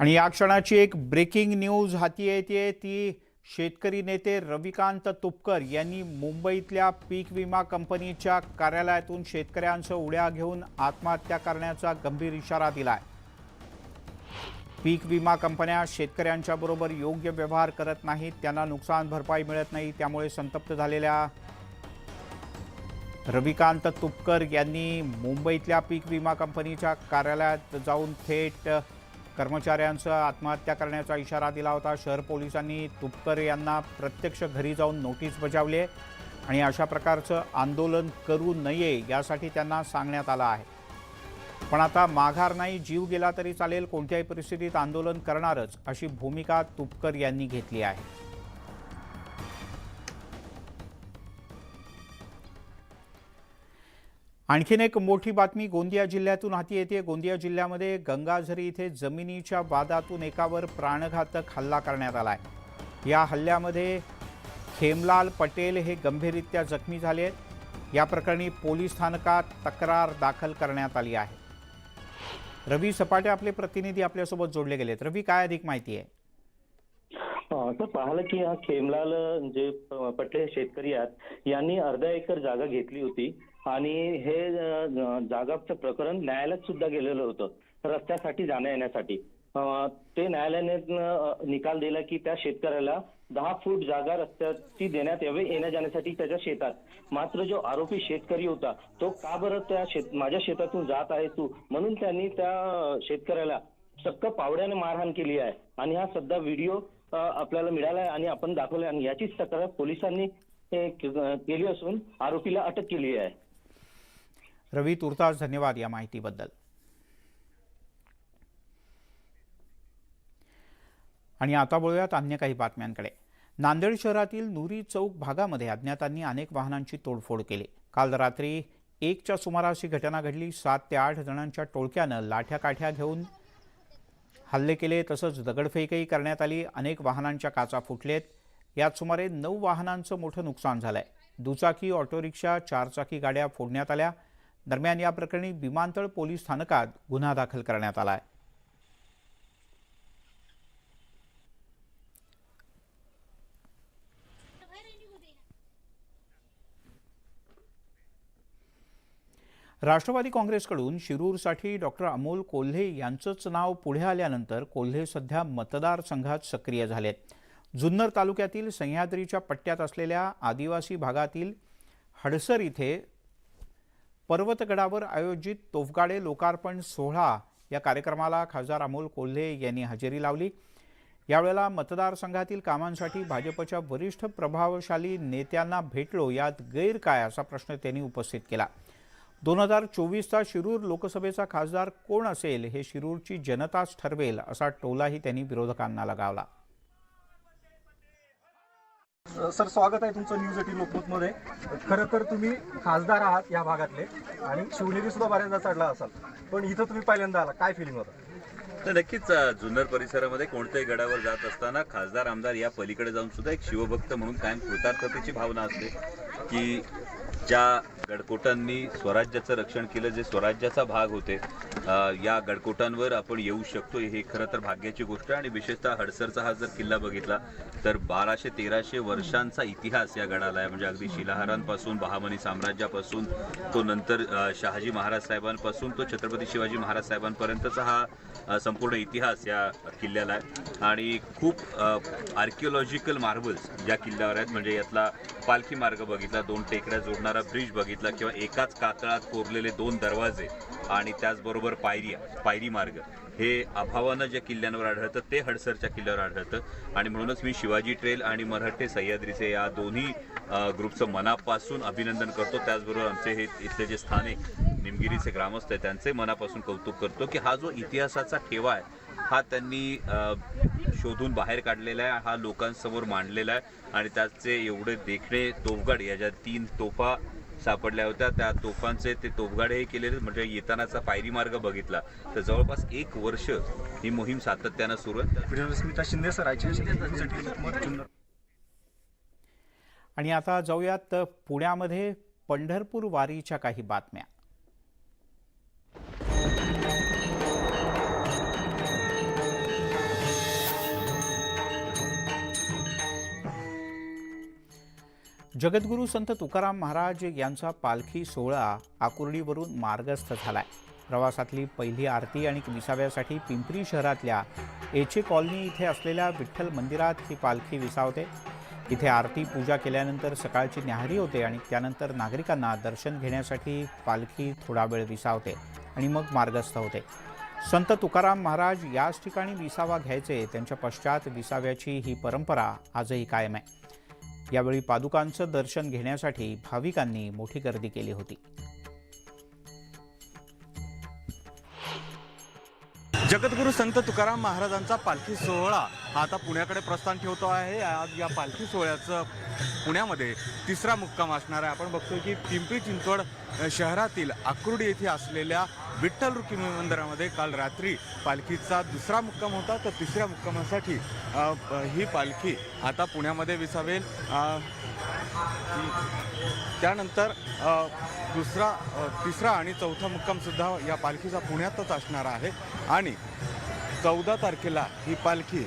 आणि या क्षणाची एक ब्रेकिंग न्यूज हाती येते ती शेतकरी नेते रविकांत तुपकर यांनी मुंबईतल्या पीक विमा कंपनीच्या कार्यालयातून शेतकऱ्यांचं उड्या घेऊन आत्महत्या करण्याचा गंभीर इशारा दिलाय. पीक विमा कंपन्या शेतकऱ्यांच्या बरोबर योग्य व्यवहार करत नाहीत त्यांना नुकसान भरपाई मिळत नाही त्यामुळे संतप्त झालेल्या रविकांत तुपकर यांनी मुंबईतल्या पीक विमा कंपनीच्या कार्यालयात जाऊन थेट कर्मचाऱ्यांचं आत्महत्या करण्याचा इशारा दिला होता. शहर पोलिसांनी तुपकर यांना प्रत्यक्ष घरी जाऊन नोटीस बजावली आणि अशा प्रकारचं आंदोलन करू नये यासाठी त्यांना सांगण्यात आलं आहे. पण आता माघार नाही जीव गेला तरी चालेल कोणत्याही परिस्थितीत आंदोलन करणारच अशी भूमिका तुपकर यांनी घेतली आहे. आणखीन एक मोठी बातमी गोंदिया जिल्ह्यातून हाती येते. गोंदिया जिल्ह्यामध्ये गंगाझरी इथे जमिनीच्या वादातून एकावर प्राणघातक हल्ला करण्यात आला आहे या हल्ल्यामध्ये खेमलाल पटेल हे गंभीररित्या जखमी झाले आहेत. या प्रकरणी पोलीस स्थानकात तक्रार दाखल करण्यात आली आहे. रवी सपाटे आपले प्रतिनिधी आपल्यासोबत जोडले गेलेत. रवी काय अधिक माहिती आहे? पाहिलं की हा खेमलाल जे पटेल शेतकरी आहेत यांनी अर्धा एकर जागा घेतली होती. आणि हे जागाचं प्रकरण न्यायालयात सुद्धा गेलेलं होतं रस्त्यासाठी जाण्या येण्यासाठी. ते न्यायालयाने निकाल दिला की त्या शेतकऱ्याला दहा फूट जागा रस्त्याची देण्यात यावी येण्या जाण्यासाठी त्याच्या शेतात. मात्र जो आरोपी शेतकरी होता तो का बरं त्या शेत माझ्या शेतातून जात आहे तू? म्हणून त्यांनी त्या शेतकऱ्याला चक्क पावड्याने मारहाण केली आहे. आणि हा सध्या व्हिडिओ आपल्याला मिळाला आहे आणि आपण दाखवला आणि याचीच तक्रार पोलिसांनी केली असून आरोपीला अटक केली आहे. रवी तुर्तास धन्यवाद या माहितीबद्दल. आणि आता बोलूयात अन्य काही बातम्यांकडे. नांदेड शहरातील नुरी चौक भागामध्ये अज्ञातांनी अनेक वाहनांची तोडफोड केली. काल रात्री एकच्या सुमारास ही घटना घडली. सात ते आठ जणांच्या टोळक्यानं लाठ्या काठ्या घेऊन हल्ले केले. तसंच दगडफेकही करण्यात आली. अनेक वाहनांच्या काचा फुटलेत. यात सुमारे नऊ वाहनांचं मोठं नुकसान झालंय. दुचाकी ऑटोरिक्षा चारचाकी गाड्या फोडण्यात आल्या. दरम्यान या प्रकरणी विमानतळ पोलीस स्थानकात गुन्हा दाखल करण्यात आला आहे राष्ट्रवादी काँग्रेसकडून शिरूरसाठी डॉक्टर अमोल कोल्हे यांचंच नाव पुढे आल्यानंतर कोल्हे सध्या मतदारसंघात सक्रिय झालेत. जुन्नर तालुक्यातील सह्याद्रीच्या पट्ट्यात असलेल्या आदिवासी भागातील हडसर इथे पर्वतगडावर आयोजित तोफगाडे लोकार्पण सोहळा या कार्यक्रमाला खासदार अमोल कोल्हे यांनी हजेरी लावली. यावेळेला मतदारसंघातील कामांसाठी भाजपच्या वरिष्ठ प्रभावशाली नेत्यांना भेटलो. यात गैर काय असा प्रश्न त्यांनी उपस्थित केला. दोन हजार चोवीसचा शिरूर लोकसभेचा खासदार कोण असेल हे शिरूरची जनताच ठरवेल असा टोलाही त्यांनी विरोधकांना लगावला. सर स्वागत आहे तुमचं न्यूज एटीन लोकमतमध्ये. खरं तर तुम्ही खासदार आहात या भागातले आणि शिवनेरी सुद्धा बऱ्याचदा चढला असाल. पण इथं तुम्ही पहिल्यांदा आला. काय फिलिंग होतं? तर नक्कीच जुन्नर परिसरामध्ये कोणत्याही गडावर जात असताना खासदार आमदार या पलीकडे जाऊन सुद्धा एक शिवभक्त म्हणून कायम कृतार्थतेची भावना असते की ज्या गडकोटांनी स्वराज्याचं रक्षण केलं जे स्वराज्याचा भाग होते या गडकोटांवर आपण येऊ शकतो हे खरं तर भाग्याची गोष्ट आहे. आणि विशेषतः हडसरचा हा जर किल्ला बघितला तर बाराशे तेराशे वर्षांचा इतिहास या गडाला आहे. म्हणजे अगदी शिलाहारांपासून बहामनी साम्राज्यापासून तो नंतर शहाजी महाराज साहेबांपासून तो छत्रपती शिवाजी महाराज साहेबांपर्यंतचा हा संपूर्ण इतिहास या किल्ल्याला आहे. आणि खूप आर्किओलॉजिकल मार्बल्स या किल्ल्यावर आहेत म्हणजे यातला पालखी मार्ग बघितला दोन टेकड्या जोडणारा ब्रिज बघितला किंवा एकाच कातळात कोरलेले दोन दरवाजे आणि त्याचबरोबर पायरी पायरी मार्ग हे अभावानं ज्या किल्ल्यांवर आढळतं ते हडसरच्या किल्ल्यावर आढळतं. आणि म्हणूनच मी शिवाजी ट्रेल आणि मराठे सह्याद्रीचे या दोन्ही ग्रुपचं मनापासून अभिनंदन करतो. त्याचबरोबर आमचे हे इथले जे स्थानिक निमगिरीचे ग्रामस्थ आहेत त्यांचे मनापासून कौतुक करतो की हा जो इतिहासाचा ठेवा आहे हा त्यांनी शोधून बाहेर काढलेला आहे हा लोकांसमोर मांडलेला आहे आणि त्याचे एवढे देखणे तोफगड या ज्या तीन तोफा सापडल्या होत्या त्या तोफांचे ते तोफगाडेही केलेले म्हणजे येतानाचा पायरी मार्ग बघितला तर जवळपास एक वर्ष ही मोहीम सातत्यानं सुरू आहे. आणि आता जाऊयात पुण्यामध्ये पंढरपूर वारीच्या काही बातम्या. जगद्गुरू संत तुकाराम महाराज यांचा पालखी सोहळा आकुर्डीवरून मार्गस्थ झालाय. प्रवासातली पहिली आरती आणि विसाव्यासाठी पिंपरी शहरातल्या एचे कॉलनी इथे असलेल्या विठ्ठल मंदिरात ही पालखी विसावते. इथे आरती पूजा केल्यानंतर सकाळची न्याहारी होते आणि त्यानंतर नागरिकांना दर्शन घेण्यासाठी पालखी थोडा वेळ विसावते आणि मग मार्गस्थ होते. संत तुकाराम महाराज याच ठिकाणी विसावा घ्यायचे त्यांच्या पश्चात विसाव्याची ही परंपरा आजही कायम आहे. यावेळी पादुकांचं दर्शन घेण्यासाठी भाविकांनी मोठी गर्दी केली होती. जगद्गुरू संत तुकाराम महाराजांचा पालखी सोहळा आता पुण्याकडे प्रस्थान ठेवतो आहे. आज या पालखी सोहळ्याचं पुण्यामध्ये तिसरा मुक्काम असणार आहे. आपण बघतोय की पिंपरी चिंचवड शहरातील आकुर्डी येथे असलेल्या विठ्ठल रुक्मिणी मंदिरामध्ये काल रात्री पालखीचा दुसरा मुक्काम होता तर तिसऱ्या मुक्कामासाठी ही पालखी आता पुण्यामध्ये विसावेल. त्यानंतर दुसरा तिसरा आणि चौथा मुक्कामसुद्धा या पालखीचा पुण्यातच असणार आहे. आणि चौदा तारखेला ही पालखी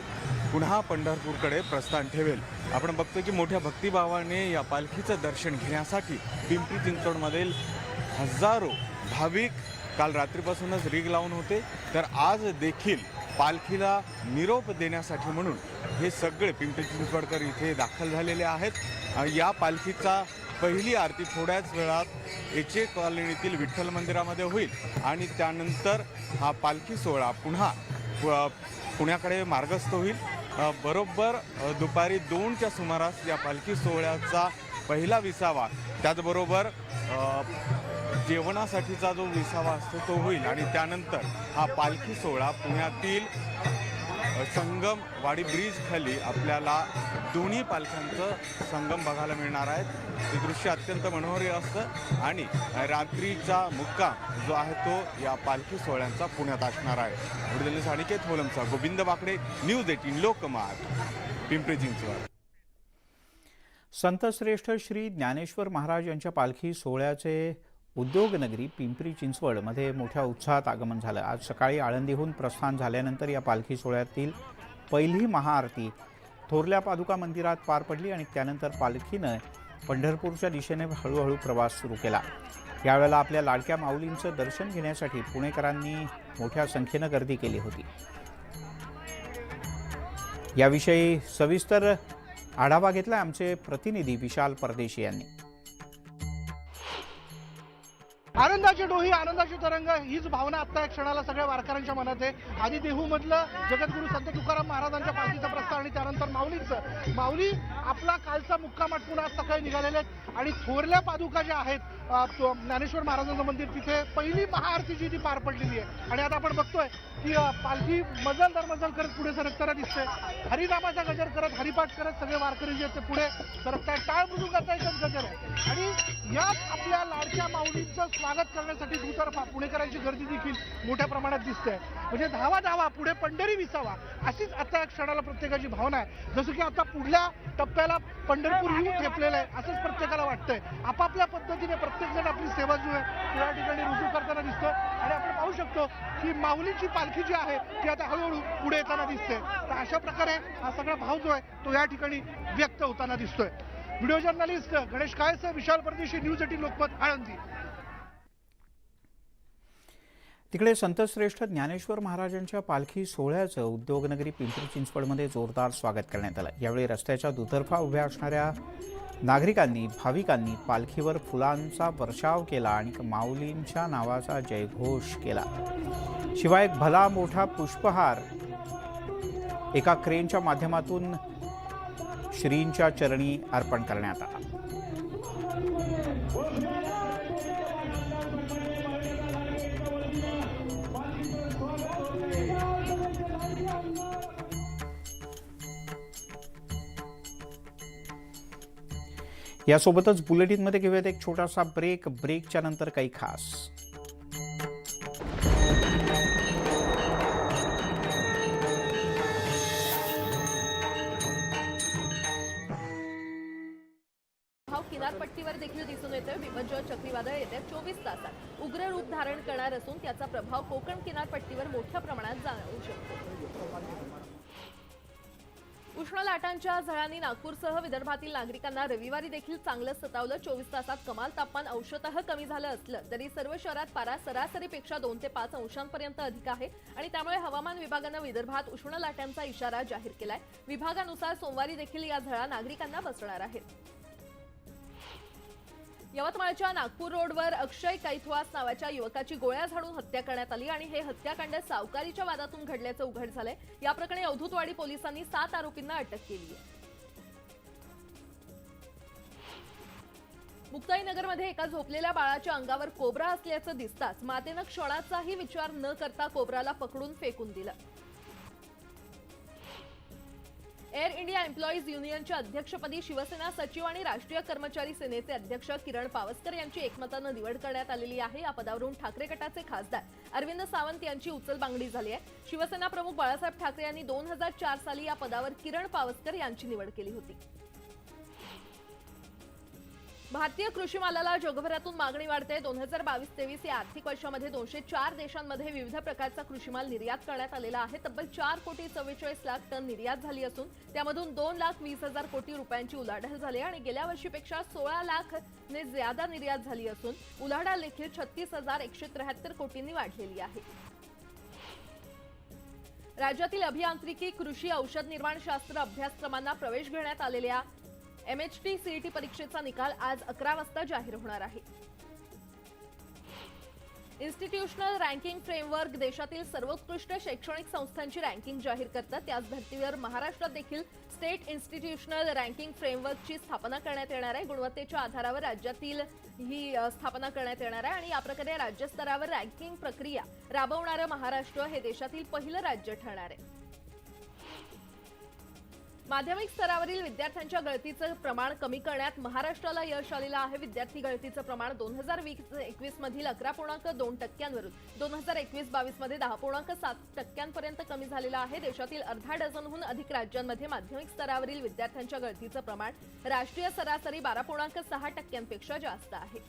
पुन्हा पंढरपूरकडे प्रस्थान ठेवेल. आपण बघतो की मोठ्या भक्तिभावाने या पालखीचं दर्शन घेण्यासाठी पिंपरी चिंचवडमधील हजारो भाविक काल रात्रीपासूनच रीग लावून होते. तर आज देखील पालखीला निरोप देण्यासाठी म्हणून हे सगळे पिंपरी चिंचवडकर इथे दाखल झालेले आहेत. या पालखीचा पहिली आरती थोड्याच वेळात एच ए कॉलनीतील विठ्ठल मंदिरामध्ये होईल. आणि त्यानंतर हा पालखी सोहळा पुन्हा पुण्याकडे मार्गस्थ होईल. बरोबर दुपारी दोनच्या सुमारास या पालखी सोहळ्याचा पहिला विसावा. त्याचबरोबर जेवणासाठीचा जो विसावा असतो तो होईल. आणि त्यानंतर हा पालखी सोहळा पुण्यातील संगम वाडी ब्रिज खाली आपल्याला दोन्ही पालख्यांचं संगम बघायला मिळणार आहे. ते दृश्य अत्यंत मनोहरी असतं. आणि रात्रीचा मुक्काम जो आहे तो या पालखी सोहळ्यांचा पुण्यात असणार आहे. उडदली साणिकेत होलमचा गोविंद बाकडे न्यूज एटीन लोकमात. पिंपरी चिंचवड. संतश्रेष्ठ श्री ज्ञानेश्वर महाराज यांच्या पालखी सोहळ्याचे उद्योगनगरी पिंपरी चिंचवडमध्ये मोठ्या उत्साहात आगमन झालं. आज सकाळी आळंदीहून प्रस्थान झाल्यानंतर या पालखी सोहळ्यातील पहिली महाआरती थोरल्या पादुका मंदिरात पार पडली आणि त्यानंतर पालखीनं पंढरपूरच्या दिशेने हळूहळू प्रवास सुरू केला. यावेळेला आपल्या लाडक्या माऊलींचं दर्शन घेण्यासाठी पुणेकरांनी मोठ्या संख्येनं गर्दी केली होती. याविषयी सविस्तर आढावा घेतला आमचे प्रतिनिधी विशाल परदेशी यांनी. आनंदाची डोही आनंदाची तरंग हीच भावना आता या क्षणाला सगळ्या वारकऱ्यांच्या मनात आहे. आधी देहू मधलं जगद्गुरू संत तुकाराम महाराजांच्या पालखीचं प्रस्ताव आणि त्यानंतर माऊलींचं. माऊली आपला कालचा मुक्काम आटपून आज सकाळी निघालेले आहेत. आणि थोरल्या पादुका ज्या आहेत ज्ञानेश्वर महाराजांचं मंदिर तिथे पहिली महाआरती जी ती पार पडलेली आहे. आणि आता आपण बघतोय की पालखी मजल दर मजल करत पुढे सरकताना दिसते. हरिनामाचा गजर करत हरिपाठ करत सगळे वारकरी जे आहेत ते पुढे सरकताय टाळ मृदुंगाचा एकच गजर. आहे आणि याच आपल्या लाडक्या माऊलींचं स्वागत करण्यासाठी दुतर्फा पुणेकरांची गर्दी देखील मोठ्या प्रमाणात दिसते. म्हणजे धावा धावा पुढे पंढरी विसावा अशीच आता या क्षणाला प्रत्येकाची भावना आहे. जसं की आता पुढल्या टप्प्याला पंढरपूर येऊन ठेपलेलं आहे असंच प्रत्येकाला वाटतंय. आपापल्या पद्धतीने प्रत्येक जण आपली सेवा जो आहे या ठिकाणी रुजू करताना दिसतोय. आणि आपण पाहू शकतो की माऊलीची पालखी जी आहे ती आता हळूहळू पुढे येताना दिसते. तर अशा प्रकारे हा सगळा भाव जो आहे तो या ठिकाणी व्यक्त होताना दिसतोय. व्हिडिओ जर्नलिस्ट गणेश कायसह विशाल परदेशी न्यूज एटीन लोकमत आळंदी. तिकडे संतश्रेष्ठ ज्ञानेश्वर महाराजांच्या पालखी सोहळ्याचं उद्योगनगरी पिंपरी चिंचवडमध्ये जोरदार स्वागत करण्यात आलं. यावेळी रस्त्याच्या दुतर्फा उभ्या असणाऱ्या नागरिकांनी भाविकांनी पालखीवर फुलांचा वर्षाव केला आणि माऊलींच्या नावाचा जयघोष केला. शिवाय एक भला मोठा पुष्पहार एका क्रेनच्या माध्यमातून श्रींच्या चरणी अर्पण करण्यात आला. यासोबतच बुलेटिनमध्ये घेऊयात एक छोटासा ब्रेक. ब्रेकच्या नंतर काही खास. लाटांच्या नागपूरसह विदर्भातील नागरिकांना रविवारी देखील चांगलं सतावलं. चोवीस तासात कमाल तापमान अंशतः कमी झालं असलं तरी सर्व शहरात पारा सरासरीपेक्षा दोन ते पाच अंशांपर्यंत अधिक आहे आणि त्यामुळे हवामान विभागानं विदर्भात उष्ण लाटांचा इशारा जाहीर केलाय. विभागानुसार सोमवारी देखील या झळा नागरिकांना बसणार आहेत. यवतमाळच्या नागपूर रोडवर अक्षय कैथवास नावाच्या युवकाची गोळ्या झाडून हत्या करण्यात आली आणि हे हत्याकांड सावकारीच्या वादातून घडल्याचं उघड झालंय. या प्रकरणी अवधूतवाडी पोलिसांनी सात आरोपींना अटक केली आहे मुक्ताईनगरमध्ये एका झोपलेल्या बाळाच्या अंगावर कोबरा असल्याचं दिसताच मातेनं क्षणाचाही विचार न करता कोबराला पकडून फेकून दिलं. एअर इंडिया एम्प्लॉईज युनियनच्या अध्यक्षपदी शिवसेना सचिव आणि राष्ट्रीय कर्मचारी सेनेचे अध्यक्ष किरण पावसकर यांची एकमतानं निवड करण्यात आलेली आहे. या पदावरून ठाकरे गटाचे खासदार अरविंद सावंत यांची उचलबांगडी झाली आहे. शिवसेना प्रमुख बाळासाहेब ठाकरे यांनी दोन हजार चार साली या पदावर किरण पावसकर यांची निवड केली होती. भारतीय कृषी मालाला जगभरातून मागणी वाढते. दोन हजार बावीस तेवीस या आर्थिक वर्षामध्ये दोनशे चार देशांमध्ये विविध प्रकारचा कृषी माल निर्यात करण्यात आलेला आहे. तब्बल चार कोटी चव्वेचाळीस लाख टन निर्यात झाली असून त्यामधून दोन लाख वीस हजार कोटी रुपयांची उलाढाल झाली आणि गेल्या वर्षीपेक्षा सोळा लाख ने ज्यादा निर्यात झाली असून उलाढाल देखील छत्तीस हजार एकशे त्र्याहत्तर कोटींनी वाढलेली आहे. राज्यातील अभियांत्रिकी कृषी औषध निर्माण शास्त्र अभ्यासक्रमांना प्रवेश घेण्यात आलेल्या एमएचटी सीईटी परीक्षेचा निकाल आज अकरा वाजता जाहीर होणार आहे. इन्स्टिट्यूशनल रँकिंग फ्रेमवर्क देशातील सर्वोत्कृष्ट शैक्षणिक संस्थांची रँकिंग जाहीर करतात. त्याच धर्तीवर महाराष्ट्रात देखील स्टेट इन्स्टिट्यूशनल रँकिंग फ्रेमवर्कची स्थापना करण्यात येणार आहे. गुणवत्तेच्या आधारावर राज्यातील ही स्थापना करण्यात येणार आहे आणि या प्रकारे राज्यस्तरावर रँकिंग प्रक्रिया राबवणारं महाराष्ट्र हे देशातील पहिलं राज्य ठरणार आहे. माध्यमिक स्तरावरील विद्यार्थ्यांच्या गळतीचं प्रमाण कमी करण्यात महाराष्ट्राला यश आलेलं आहे. विद्यार्थी गळतीचं प्रमाण दोन हजार वीस एकवीस मधील अकरा पूर्णांक दोन टक्क्यांवरून दोन हजार एकवीस बावीसमध्ये दहा पूर्णांक सात टक्क्यांपर्यंत कमी झालेलं आहे. देशातील अर्धा डझनहून अधिक राज्यांमध्ये माध्यमिक स्तरावरील विद्यार्थ्यांच्या गळतीचं प्रमाण राष्ट्रीय सरासरी बारा पूर्णांक सहा टक्क्यांपेक्षा जास्त आहे.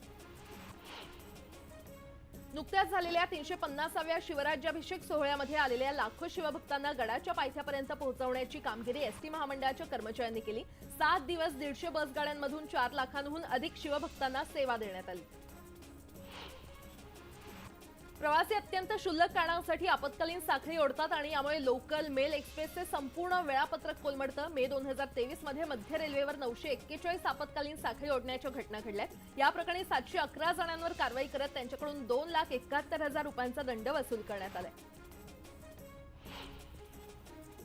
नुकत्याच झालेल्या तीनशे पन्नासाव्या शिवराज्याभिषेक सोहळ्यामध्ये आलेल्या लाखो शिवभक्तांना गडाच्या पायथ्यापर्यंत पोहोचवण्याची कामगिरी एसटी महामंडळाच्या कर्मचाऱ्यांनी केली. सात दिवस दीडशे बसगाड्यांमधून चार लाखांहून अधिक शिवभक्तांना सेवा देण्यात आली. प्रवासी अत्यंत क्षुल्लक कारणांसाठी आपत्कालीन साखळी ओढतात आणि यामुळे लोकल मेल एक्सप्रेसचे संपूर्ण वेळापत्रक कोलमडतं. मे दोन हजार तेवीसमध्ये मध्य रेल्वेवर नऊशे एक्केचाळीस आपत्कालीन साखळी ओढण्याच्या घटना घडल्या या प्रकरणी सातशे अकरा जणांवर कारवाई करत त्यांच्याकडून दोन लाख एकाहत्तर हजार रुपयांचा दंड वसूल करण्यात आलाय.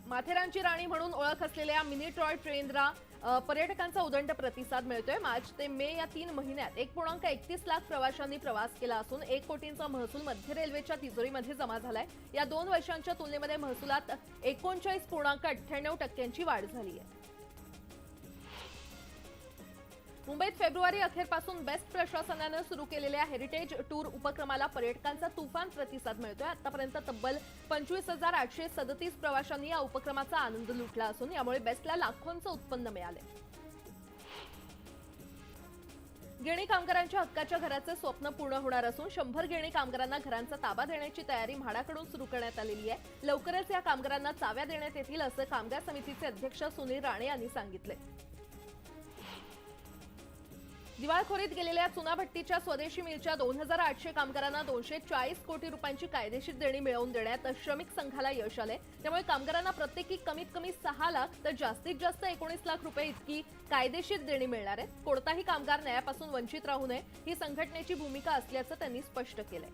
माथेरानची राणी म्हणून ओळख असलेल्या मिनी टॉय ट्रेनला पर्यटकांचा उदंड प्रतिसाद मिळतोय. मार्च ते मे या तीन महिन्यात एक पूर्णांक एकतीस लाख प्रवाशांनी प्रवास केला असून एक कोटींचा महसूल मध्य रेल्वेच्या तिजोरीमध्ये जमा झालाय. या दोन वर्षांच्या तुलनेमध्ये महसुलात एकोणचाळीस पूर्णांक अठ्ठ्याण्णव टक्क्यांची वाढ झाली आहे. मुंबईत फेब्रुवारी अखेरपासून बेस्ट प्रशासनानं सुरू केलेल्या हेरिटेज टूर उपक्रमाला पर्यटकांचा तुफान प्रतिसाद मिळतोय. आतापर्यंत तब्बल पंचवीस हजार आठशे सदतीस प्रवाशांनी या उपक्रमाचा आनंद लुटला असून यामुळे बेस्टला लाखोंचं उत्पन्न मिळाले गिणी कामगारांच्या हक्काच्या घराचं स्वप्न पूर्ण होणार असून शंभर गिणी कामगारांना घरांचा ताबा देण्याची तयारी म्हाडाकडून सुरू करण्यात आलेली आहे. लवकरच या कामगारांना चाव्या देण्यात येतील असं कामगार समितीचे अध्यक्ष सुनील राणे यांनी सांगितले दिवाळखोरीत गेलेल्या चुनाभट्टीच्या स्वदेशी मिलच्या दोन हजार आठशे कामगारांना दोनशे चाळीस कोटी रुपयांची कायदेशीर देणी मिळवून देण्यात श्रमिक संघाला यश आले त्यामुळे कामगारांना प्रत्येकी कमीत कमी सहा लाख तर जास्तीत जास्त एकोणीस लाख रुपये इतकी कायदेशीर देणी मिळणार आहे कोणताही कामगार न्यायापासून वंचित राहू नये ही संघटनेची भूमिका असल्याचं त्यांनी स्पष्ट केलंय.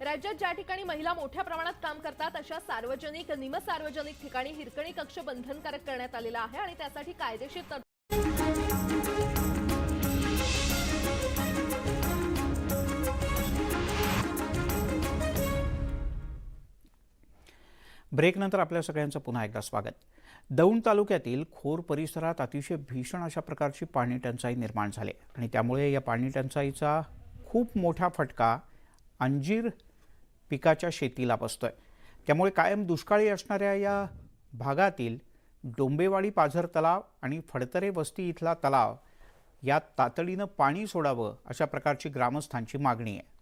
राज्यात ज्या ठिकाणी महिला मोठ्या प्रमाणात काम करतात अशा सार्वजनिक निमसार्वजनिक ठिकाणी हिरकणी कक्ष बंधनकारक करण्यात आलेला आहे आणि त्यासाठी कायदेशीर ब्रेकनंतर आपल्या सगळ्यांचं पुन्हा एकदा स्वागत. दौंड तालुक्यातील खोर परिसरात अतिशय भीषण अशा प्रकारची पाणी टंचाई निर्माण झाली आणि त्यामुळे या पाणी टंचाईचा खूप मोठा फटका अंजीर पिकाच्या शेतीला बसतोय. त्यामुळे कायम दुष्काळी असणाऱ्या या भागातील डोंबेवाडी पाझर तलाव आणि फडतरे वस्ती इथला तलाव यात तातडीनं पाणी सोडावं अशा प्रकारची ग्रामस्थांची मागणी आहे.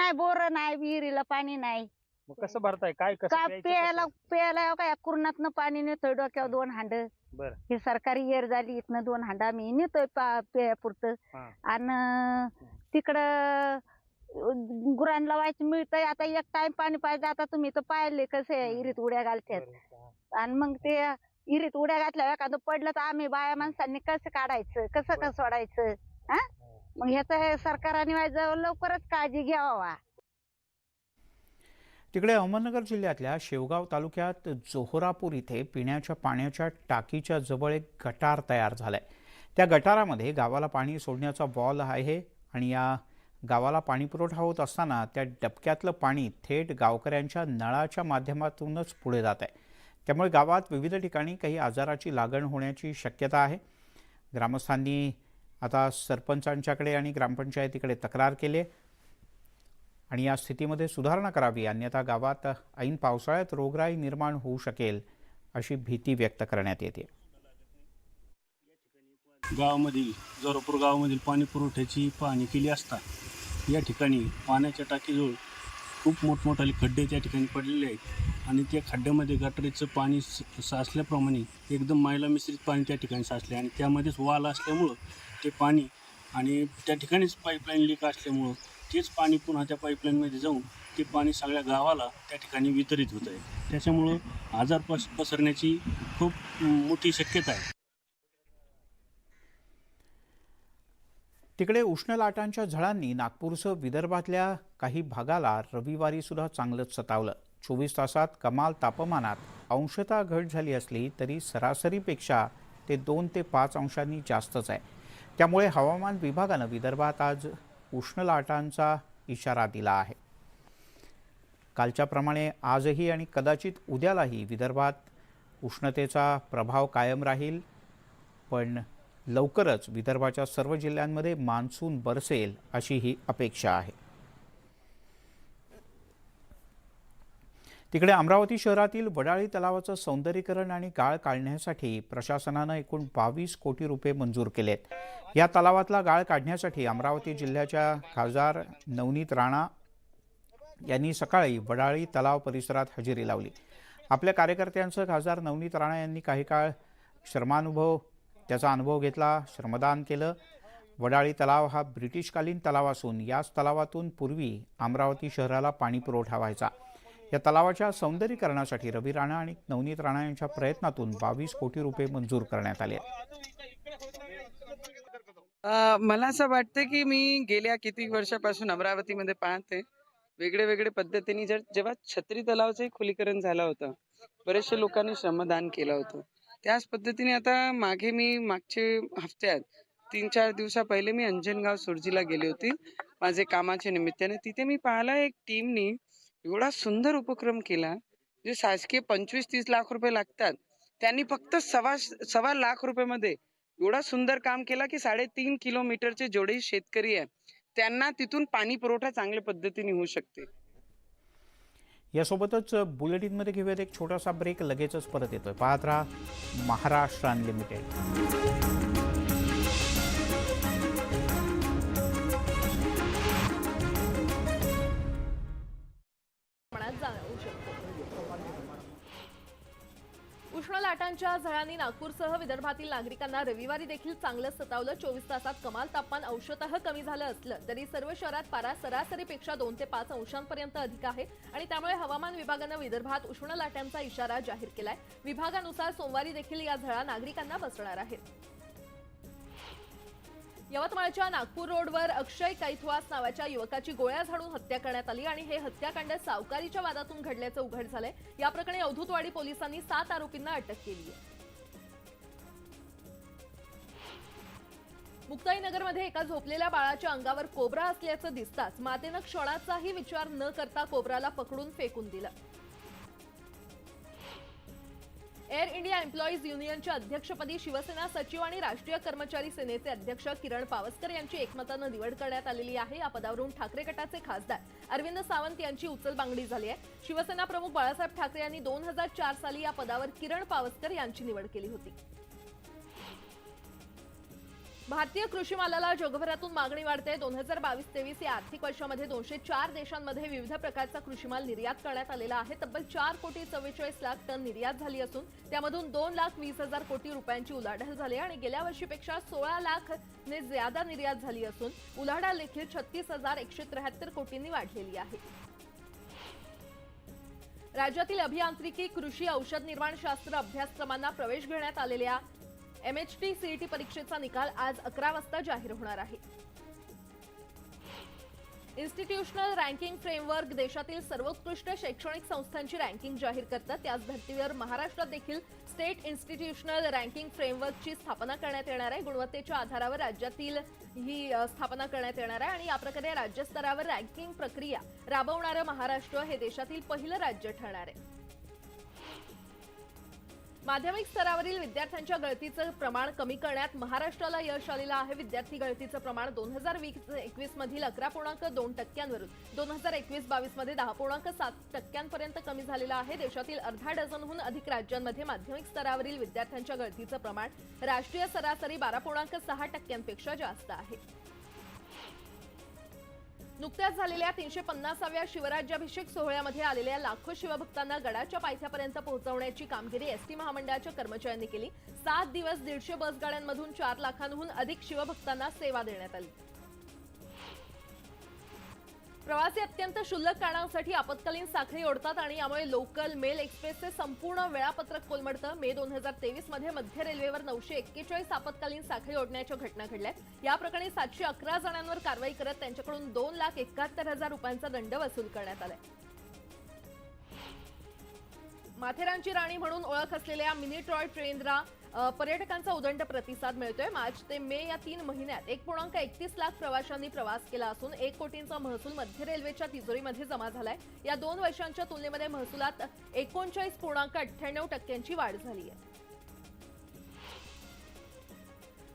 नाही बोर नाही विहिरीला पाणी नाही. मग कसं भरताय? काय कसं का प्यायचं प्यायला कसं? प्यायला काय कुरणातनं पाणी नेतोय डोक्यावर दोन हांड. बरं. ही सरकारी येर झाली इथनं दोन हांडा आम्ही नेतोय पा- प्यापुरतं. आणि तिकडं गुरांना व्हायचं मिळतंय. आता एक टाइम पाणी पाहिजे आता तुम्ही तर पाहिले कसे इरीत उड्या घालतात. आणि मग ते इरीत उड्या घातल्या एखादं पडलं तर आम्ही बाया माणसांनी कसं काढायचं? कसं कसं सोडायचं? हा? मग ह्याचं सरकारने लवकरच काळजी घ्यावा. तिकडे अहमदनगर जिल्ह्यातल्या शेवगाव तालुक्यात जोहरापूर इथे पिण्याच्या पाण्याच्या टाकीच्या जवळ एक गटार तयार झालाय. त्या गटारामध्ये गावाला पाणी सोडण्याचा बॉल आहे आणि या गावाला पाणी पुरवठा होत असताना त्या डबक्यातलं पाणी थेट गावकऱ्यांच्या नळाच्या माध्यमातूनच पुढे जात आहे. त्यामुळे गावात विविध ठिकाणी काही आजाराची लागण होण्याची शक्यता आहे. ग्रामस्थांनी आता सरपंचांच्याकडे आणि ग्रामपंचायतीकडे तक्रार केली आणि या स्थितीमध्ये सुधारणा करावी अन्यथा गावात ऐन पावसाळ्यात रोगराई निर्माण होऊ शकेल अशी भीती व्यक्त करण्यात येते. गावामधील जोरापूर गावामधील पाणी पुरवठ्याची पाहणी केली असता या ठिकाणी पाण्याच्या टाकीजवळ खूप मोठमोठाले खड्डे त्या ठिकाणी पडलेले आहेत आणि त्या खड्ड्यामध्ये गटारीचं पाणी साचल्याप्रमाणे एकदम मैला मिश्रित पाणी त्या ठिकाणी साचले आणि त्यामध्येच वाल असल्यामुळं ते पाणी आणि त्या ठिकाणीच पाईपलाईन लीक असल्यामुळं तेच पाणी पुन्हा त्या पाईपलाईनमध्ये जाऊन ते पाणी सगळ्या गावाला त्या ठिकाणी वितरित होत आहे त्याच्यामुळं आजार पस पसरण्याची खूप मोठी शक्यता आहे. तिकडे उष्ण लाटांच्या झळांनी नागपूरसह विदर्भातल्या काही भागाला रविवारी सुद्धा चांगलंच सतावलं. चोवीस तासात कमाल तापमानात अंशतः घट झाली असली तरी सरासरीपेक्षा ते दोन ते पाच अंशांनी जास्तच आहे. त्यामुळे हवामान विभागानं विदर्भात आज उष्ण लाटांचा इशारा दिला आहे. कालच्याप्रमाणे आजही आणि कदाचित उद्यालाही विदर्भात उष्णतेचा प्रभाव कायम राहील पण लवकरच विदर्भाच्या सर्व जिल्ह्यांमध्ये मान्सून बरसेल अशी ही अपेक्षा आहे. तिकडे अमरावती शहरातील वडाळी तलावाचं सौंदर्यीकरण आणि गाळ काढण्यासाठी प्रशासनानं एकूण बावीस कोटी रुपये मंजूर केलेत. या तलावातला गाळ काढण्यासाठी अमरावती जिल्ह्याच्या खासदार नवनीत राणा यांनी सकाळी वडाळी तलाव परिसरात हजेरी लावली. आपल्या कार्यकर्त्यांचं खासदार नवनीत राणा यांनी काही काळ श्रमानुभव त्याचा अनुभव घेतला श्रमदान केलं. वडाळी तलाव हा ब्रिटिशकालीन तलाव असून याच तलावातून पूर्वी अमरावती शहराला पाणी पुरवठा व्हायचा. या तलावाच्या सौंदर्यीकरणासाठी रवी राणा आणि नवनीत राणा यांच्या प्रयत्नातून बावीस कोटी रुपये मंजूर करण्यात आले. मला असं वाटतं की मी गेल्या किती वर्षापासून अमरावतीमध्ये पाहते. वेगळे वेगळे पद्धतीने जर जेव्हा छत्री तलावाचं खुलीकरण झालं होतं बरेचसे लोकांनी श्रमदान केलं होतं. त्याच पद्धतीने आता मागे मी मागचे हफ्त्यात तीन चार दिवसा पहिले मी अंजनगाव सुरजीला गेली होती. माझे कामाच्या निमित्ताने. तिथे मी पाहिला एक टीमनी एवढा सुंदर उपक्रम केला जे शासकीय पंचवीस तीस लाख रुपये लागतात. त्यांनी फक्त सव्वा सव्वा लाख रुपयामध्ये एवढा सुंदर काम केला की साडेतीन किलोमीटरचे जेवढे शेतकरी आहे त्यांना तिथून पाणी पुरवठा चांगल्या पद्धतीने होऊ शकते. यासोबतच बुलेटिनमध्ये घेऊयात एक छोटासा ब्रेक लगेचच परत येतोय. पाहत राहा महाराष्ट्र अनलिमिटेड उष्ण झळांनी नागपूरसह विदर्भातील नागरिकांना रविवारी देखील चांगलं सतावलं. चोवीस तासात कमाल तापमान अंशतः कमी झालं असलं तरी सर्व शहरात पारा सरासरीपेक्षा दोन ते पाच अंशांपर्यंत अधिक आहे आणि त्यामुळे हवामान विभागानं विदर्भात उष्ण लाटांचा इशारा जाहीर केलाय. विभागानुसार सोमवारी देखील या झळा नागरिकांना बसणार आहेत. यवतमाळच्या नागपूर रोडवर अक्षय कैथवास नावाच्या युवकाची गोळ्या झाडून हत्या करण्यात आली आणि हे हत्याकांड सावकारीच्या वादातून घडल्याचं उघड झालंय. या प्रकरणी अवधूतवाडी पोलिसांनी सात आरोपींना अटक केली आहे. मुक्ताईनगरमध्ये एका झोपलेल्या बाळाच्या अंगावर कोबरा असल्याचं दिसताच मातेनं क्षणाचाही विचार न करता कोबराला पकडून फेकून दिलं. एअर इंडिया एम्प्लॉईज युनियनच्या अध्यक्षपदी शिवसेना सचिव आणि राष्ट्रीय कर्मचारी सेनेचे अध्यक्ष किरण पावसकर यांची एकमतानं निवड करण्यात आलेली आहे. या पदावरून ठाकरे गटाचे खासदार अरविंद सावंत यांची उचलबांगडी झाली आहे. शिवसेना प्रमुख बाळासाहेब ठाकरे यांनी दोन हजार चार साली या पदावर किरण पावसकर यांची निवड केली होती. भारतीय कृषी मालाला जगभरातून मागणी वाढते. दोन हजार बावीस तेवीस या आर्थिक वर्षामध्ये दोनशे चार देशांमध्ये विविध प्रकारचा कृषी माल निर्यात करण्यात आलेला आहे. तब्बल चार कोटी चव्वेचाळीस लाख टन निर्यात झाली असून त्यामधून दोन लाख वीस हजार कोटी रुपयांची उलाढाल झाली आणि गेल्या वर्षीपेक्षा सोळा लाख ने ज्यादा निर्यात झाली असून उलाढाल देखील छत्तीस हजार एकशे त्र्याहत्तर कोटींनी वाढलेली आहे. राज्यातील अभियांत्रिकी कृषी औषध निर्माण शास्त्र अभ्यासक्रमांना प्रवेश घेण्यात आलेल्या एमएचटी सीईटी परीक्षेचा निकाल आज अकरा वाजता जाहीर होणार आहे. इन्स्टिट्यूशनल रँकिंग फ्रेमवर्क देशातील सर्वोत्कृष्ट शैक्षणिक संस्थांची रँकिंग जाहीर करतात. त्याच धर्तीवर महाराष्ट्रात देखील स्टेट इन्स्टिट्यूशनल रँकिंग फ्रेमवर्कची स्थापना करण्यात येणार आहे. गुणवत्तेच्या आधारावर राज्यातील ही स्थापना करण्यात येणार आहे आणि या प्रकारे राज्यस्तरावर रँकिंग प्रक्रिया राबवणारं महाराष्ट्र हे देशातील पहिलं राज्य ठरणार आहे. माध्यमिक स्तरावरील विद्यार्थ्यांच्या गळतीचं प्रमाण कमी करण्यात महाराष्ट्राला यश आलेलं आहे. विद्यार्थी गळतीचं प्रमाण दोन हजार वीस एकवीस मधील अकरा पूर्णांक दोन टक्क्यांवरून दोन हजार एकवीस बावीसमध्ये दहा पूर्णांक सात टक्क्यांपर्यंत कमी झालेलं आहे. देशातील अर्धा डझनहून अधिक राज्यांमध्ये माध्यमिक स्तरावरील विद्यार्थ्यांच्या गळतीचं प्रमाण राष्ट्रीय सरासरी बारा पूर्णांक सहा टक्क्यांपेक्षा जास्त आहे. नुकत्याच झालेल्या तीनशे पन्नासाव्या शिवराज्याभिषेक सोहळ्यामध्ये आलेल्या लाखो शिवभक्तांना गडाच्या पायथ्यापर्यंत पोहोचवण्याची कामगिरी एसटी महामंडळाच्या कर्मचाऱ्यांनी केली. सात दिवस दीडशे बसगाड्यांमधून चार लाखांहून अधिक शिवभक्तांना सेवा देण्यात आली. प्रवासी अत्यंत क्षुल्लक कारणांसाठी आपत्कालीन साखळी ओढतात आणि यामुळे लोकल मेल एक्सप्रेसचे संपूर्ण वेळापत्रक कोलमडतं. मे दोन हजार तेवीसमध्ये मध्य रेल्वेवर नऊशे एक्केचाळीस आपत्कालीन साखळी ओढण्याच्या घटना घडल्या या प्रकरणी सातशे अकरा जणांवर कारवाई करत त्यांच्याकडून दोन लाख एकाहत्तर हजार रुपयांचा दंड वसूल करण्यात आलाय. माथेरानची राणी म्हणून ओळख असलेल्या मिनी टॉय ट्रेनला पर्यटकांचा उदंड प्रतिसाद मिळतोय. मार्च ते मे या तीन महिन्यात एक पूर्णांक एकतीस लाख प्रवाशांनी प्रवास केला असून एक कोटींचा महसूल मध्य रेल्वेच्या तिजोरीमध्ये जमा झालाय. या दोन वर्षांच्या तुलनेमध्ये महसुलात एकोणचाळीस पूर्णांक अठ्ठ्याण्णव टक्क्यांची वाढ झाली आहे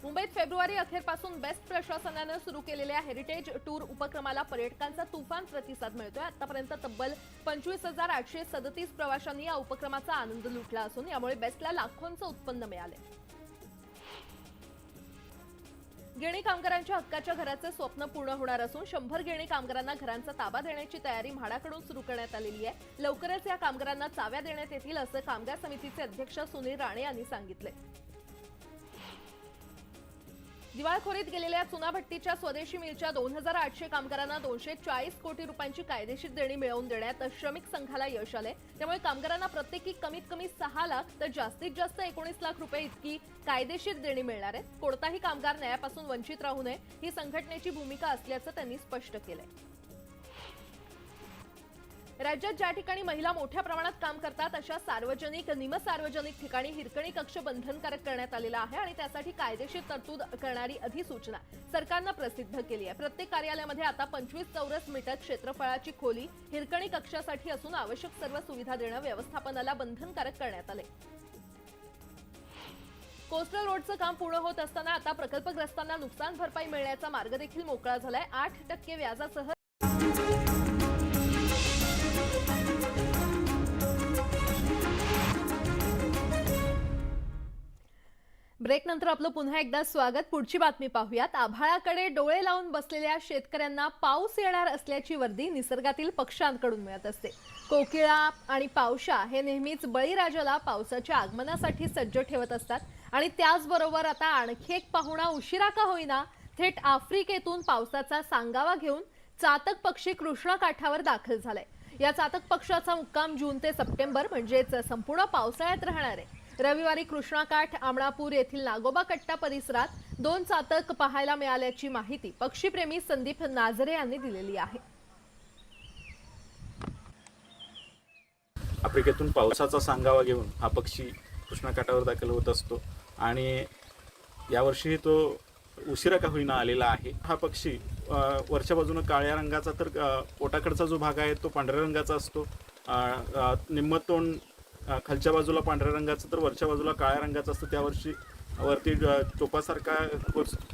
मुंबईत फेब्रुवारी अखेरपासून बेस्ट प्रशासनानं सुरू केलेल्या हेरिटेज टूर उपक्रमाला पर्यटकांचा तुफान प्रतिसाद मिळतोय. आतापर्यंत तब्बल पंचवीस हजार आठशे सदतीस प्रवाशांनी या उपक्रमाचा आनंद लुटला असून यामुळे बेस्टला लाखोंचं उत्पन्न मिळाले गिणी कामगारांच्या हक्काच्या घराचे स्वप्न पूर्ण होणार असून शंभर गिणी कामगारांना घरांचा ताबा देण्याची तयारी म्हाडाकडून सुरू करण्यात आलेली आहे. लवकरच या कामगारांना चाव्या देण्यात येतील असं कामगार समितीचे अध्यक्ष सुनील राणे यांनी सांगितले दिवाळखोरीत गेलेल्या चुनाभट्टीच्या स्वदेशी मिलच्या दोन हजार आठशे कामगारांना दोनशे चाळीस कोटी रुपयांची कायदेशीर देणी मिळवून देण्यात श्रमिक संघाला यश आले त्यामुळे कामगारांना प्रत्येकी कमीत कमी सहा लाख तर जास्तीत जास्त एकोणीस लाख रुपये इतकी कायदेशीर देणी मिळणार आहे कोणताही कामगार न्यायापासून वंचित राहू नये ही संघटनेची भूमिका असल्याचं त्यांनी स्पष्ट केलंय. राज्यात ज्या ठिकाणी महिला मोठ्या प्रमाणात काम करतात अशा सार्वजनिक निमसार्वजनिक ठिकाणी हिरकणी कक्ष बंधनकारक करण्यात आलेला आहे आणि त्यासाठी कायदेशीर तरतूद करणारी अधिसूचना सरकारनं प्रसिद्ध केली आहे. प्रत्येक कार्यालयामध्ये आता पंचवीस चौरस मीटर क्षेत्रफळाची खोली हिरकणी कक्षासाठी असून आवश्यक सर्व सुविधा देणं व्यवस्थापनाला बंधनकारक करण्यात आले कोस्टल रोडचं काम पूर्ण होत असताना आता प्रकल्पग्रस्तांना नुकसान भरपाई मिळण्याचा मार्ग देखील मोकळा झालाय. आठ टक्के व्याजासह ब्रेकनंतर आपलं पुन्हा एकदा स्वागत. पुढची बातमी पाहूयात. आभाळाकडे डोळे लावून बसलेल्या शेतकऱ्यांना पाऊस येणार असल्याची वर्दी निसर्गातील पक्ष्यांकडून मिळत असते. कोकिळा आणि पावशा हे नेहमीच बळीराजाला पावसाच्या आगमनासाठी सज्ज ठेवत असतात. आणि त्याचबरोबर आता आणखी एक पाहुणा उशिरा का होईना थेट आफ्रिकेतून पावसाचा सांगावा घेऊन चातक पक्षी कृष्णा काठावर दाखल झालाय. या चातक पक्षाचा मुक्काम जून ते सप्टेंबर म्हणजेच संपूर्ण पावसाळ्यात राहणार आहे. रविवारी कृष्णाकाठ आमळापूर येथील नागोबा कट्टा परिसरात दोन चातक पाहायला मिळाल्याची माहिती पक्षीप्रेमी संदीप नाझरे यांनी दिलेली आहे. आफ्रिकेतून पावसाचा सांगावा घेऊन हा पक्षी कृष्णाकाठावर दाखल होत असतो आणि यावर्षी तो उशिरा का होईना आलेला आहे. हा पक्षी वरच्या बाजूनं काळ्या रंगाचा तर पोटाकडचा जो भाग आहे तो पांढऱ्या रंगाचा असतो. निम्म तोंड खालच्या बाजूला पांढऱ्या रंगाचं तर वरच्या बाजूला काळ्या रंगाचं असतं. त्यावर्षी वरती टोपासारखा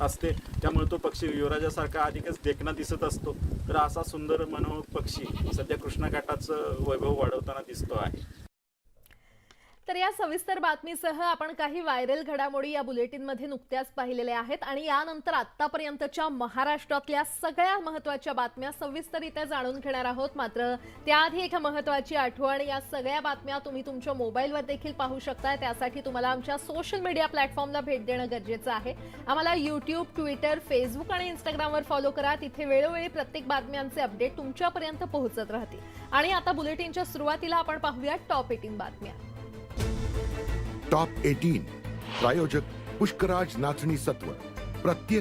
असते. त्यामुळे तो पक्षी युवराजासारखा अधिकच देखणा दिसत असतो. तर असा सुंदर मनोहर पक्षी सध्या कृष्णाघाटाचं वैभव वाढवताना दिसतो आहे. तर या सविस्तर बातमीसह आपण काही व्हायरल घडामोडी या बुलेटिनमध्ये नुकत्याच पाहिलेल्या आहेत आणि यानंतर आतापर्यंतच्या महाराष्ट्रातल्या सगळ्या महत्त्वाच्या बातम्या सविस्तररित्या जाणून घेणार आहोत. मात्र त्याआधी एक महत्वाची आठवण या सगळ्या बातम्या तुम्ही तुमच्या मोबाईलवर देखील पाहू शकताय. त्यासाठी तुम्हाला आमच्या सोशल मीडिया प्लॅटफॉर्मला भेट देणं गरजेचं आहे. आम्हाला युट्यूब ट्विटर फेसबुक आणि इंस्टाग्रामवर फॉलो करा. तिथे वेळोवेळी प्रत्येक बातम्यांचे अपडेट तुमच्यापर्यंत पोहोचत राहतील. आणि आता बुलेटिनच्या सुरुवातीला आपण पाहूया टॉप एटीन बातम्या. Top eighteen. प्रायोजक पुष्कराज नाचणी सत्व. प्रत्येक